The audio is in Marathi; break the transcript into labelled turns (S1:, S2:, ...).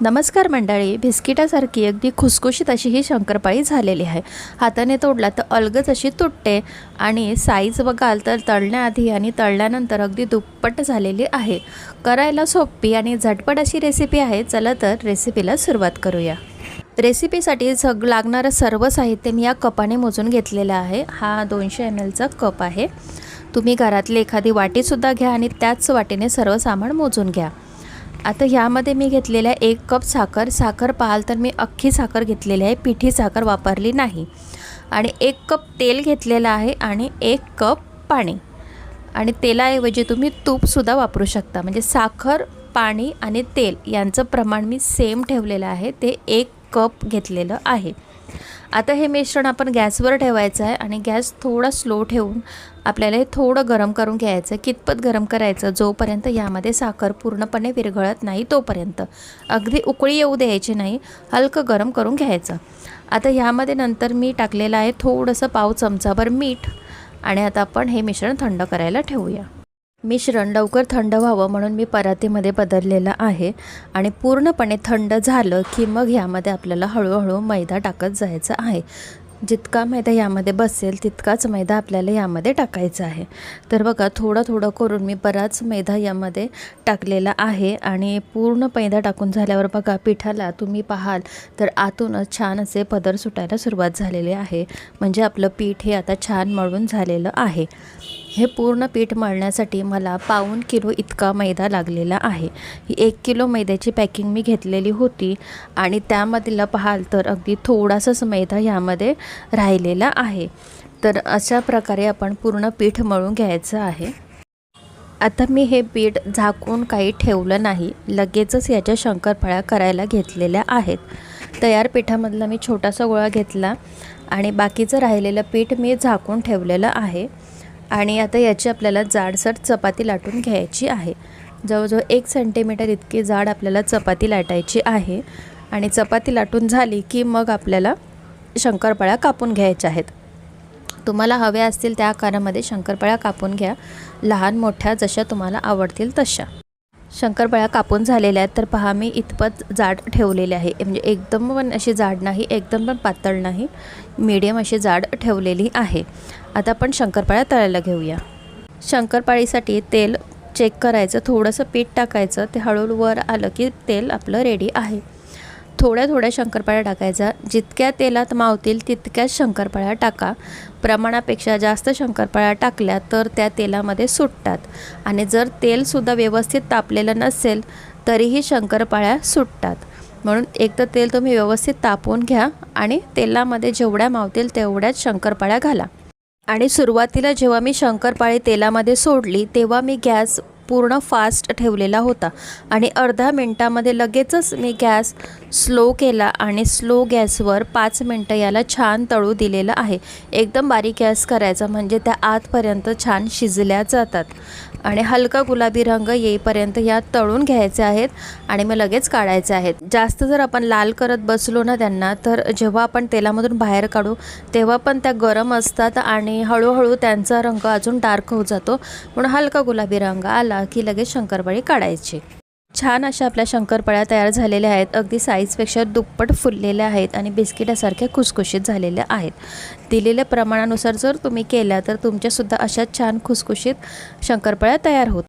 S1: नमस्कार मंडळी बिस्किटासारखी अगदी खुसखुशीत अशी ही शंकरपाळी झालेली आहे. हाताने तोडला तर अलगच अशी तुटते आणि साईज बघाल तर तळण्याआधी आणि तळल्यानंतर अगदी दुप्पट झालेली आहे. करायला सोपी आणि झटपट अशी रेसिपी आहे. चला तर रेसिपीला सुरुवात करूया. रेसिपीसाठी सग लागणारं सर्व साहित्य मी या कपाने मोजून घेतलेलं आहे. हा दोनशे एम एलचा कप आहे. तुम्ही घरातली एखादी वाटीसुद्धा घ्या आणि त्याच वाटीने सर्व सामान मोजून घ्या. आता ह्यामध्ये मी घेतलेल्या एक कप साखर साखर पाहाल तर मी अख्खी साखर घेतलेली आहे पिठी साखर वापरली नाही. आणि एक कप तेल घेतलेलं आहे आणि एक कप पाणी. आणि तेलाऐवजी तुम्ही तूपसुद्धा वापरू शकता. म्हणजे साखर पाणी आणि तेल यांचं प्रमाण मी सेम ठेवलेलं आहे. ते एक कप घेतलेलं आहे. आता हे मिश्रण आपण गॅसवर ठेवायचं आहे आणि गॅस थोडा स्लो ठेवून आपल्याला हे थोडं गरम करून घ्यायचं कितपत गरम करायचं? जोपर्यंत यामध्ये साखर पूर्णपणे विरघळत नाही तोपर्यंत. अगदी उकळी येऊ द्यायची नाही हलकं गरम करून घ्यायचं. आता ह्यामध्ये नंतर मी टाकलेलं आहे थोडंसं पाव चमचाभर मीठ आणि आता आपण हे मिश्रण थंड करायला ठेवूया. मिश्रण लवकर थंड व्हावं म्हणून मी परातीमध्ये बदललेलं आहे आणि पूर्णपणे थंड झालं की मग ह्यामध्ये आपल्याला हळूहळू मैदा टाकत जायचं आहे. जितका मैदा यामध्ये बसेल तितकाच मैदा आपल्याला यामध्ये टाकायचा आहे. तर बघा थोडं थोडं करून मी बराच मैदा यामध्ये टाकलेला आहे आणि पूर्ण मैदा टाकून झाल्यावर बघा पिठाला तुम्ही पाहाल तर आतूनच छान असे पदर सुटायला सुरुवात झालेली आहे. म्हणजे आपलं पीठ हे आता छान मळून झालेलं आहे. हे पूर्ण पीठ मळण्यासाठी मला पाऊण किलो इतका मैदा लागलेला आहे. ही एक किलो मैद्याची पॅकिंग मी घेतलेली होती आणि त्यामधला पाहाल तर अगदी थोडासाच मैदा ह्यामध्ये राहिलेला आहे. तर अशा प्रकारे आपण पूर्ण पीठ मळून घ्यायचं आहे. आता मी हे पीठ झाकून काही ठेवलं नाही. लगेचच याच्या शंकरफळ्या करायला घेतलेल्या आहेत. तयार पिठामधला मी छोटासा गोळा घेतला आणि बाकीचं राहिलेलं पीठ मी झाकून ठेवलेलं आहे. आणि आता याची आपल्याला जाडसर चपाती लाटून घ्यायची आहे. जवळजवळ एक सेंटीमीटर इतकी जाड आपल्याला चपाती लाटायची आहे. आणि चपाती लाटून झाली की मग आपल्याला शंकरपाळ्या कापून घ्यायच्या आहेत. तुम्हाला हव्या असतील त्या आकारामध्ये शंकरपाळ्या कापून घ्या. लहान मोठ्या जशा तुम्हाला आवडतील तशा. शंकरपाळ्या कापून झालेल्या आहेत. तर पहा मी इतपत जाड ठेवलेले आहे. म्हणजे एकदम पण अशी जाड नाही एकदम पण पातळ नाही. मीडियम अशी जाड ठेवलेली आहे. आता आपण शंकरपाळ्या तळायला घेऊया. शंकरपाळीसाठी तेल चेक करायचं थोडंसं पीठ टाकायचं. ते हळूहळू वर आलं की तेल आपलं रेडी आहे. थोड्या थोड्या शंकरपाळ्या टाकायचा. जितक्या तेलात मावतील तितक्याच शंकरपाळ्या टाका. प्रमाणापेक्षा जास्त शंकरपाळ्या टाकल्या तर त्या तेलामध्ये सुटतात. आणि जर तेलसुद्धा व्यवस्थित तापलेलं नसेल तरीही शंकरपाळ्या सुटतात. म्हणून एक तर तेल तुम्ही व्यवस्थित तापवून घ्या आणि तेलामध्ये जेवढ्या मावतील तेवढ्याच शंकरपाळ्या घाला. आणि सुरुवातीला जेव्हा मी शंकरपाळी तेलामध्ये सोडली तेव्हा मी गॅस पूर्ण फास्ट ठेवलेला होता. आणि अर्धा मिनटामध्ये लगेचच मी गॅस स्लो केला आणि स्लो गॅसवर पाच मिनटं याला छान तळू दिलेलं आहे. एकदम बारीक गॅस करायचा म्हणजे त्या आतपर्यंत छान शिजल्या जातात. आणि हलका गुलाबी रंग येईपर्यंत या तळून घ्यायचे आहेत आणि मग लगेच काढायचे आहेत. जास्त जर आपण लाल करत बसलो ना त्यांना तर जेव्हा आपण तेलामधून बाहेर काढू तेव्हा पण त्या गरम असतात आणि हळूहळू त्यांचा रंग अजून डार्क होत जातो. म्हणून हलका गुलाबी रंग आला की लगेच शंकरपाळी काढायची. छान अशा आपल्या शंकरपाळ्या तयार झालेल्या आहेत. अगदी साईजपेक्षा दुप्पट फुललेल्या आहेत आणि बिस्किटासारख्या खुसखुशीत झालेल्या आहेत. दिलेल्या प्रमाणानुसार जर तुम्ही केल्या तर तुमच्यासुद्धा अशा छान खुसखुशीत शंकरपाळ्या तयार होत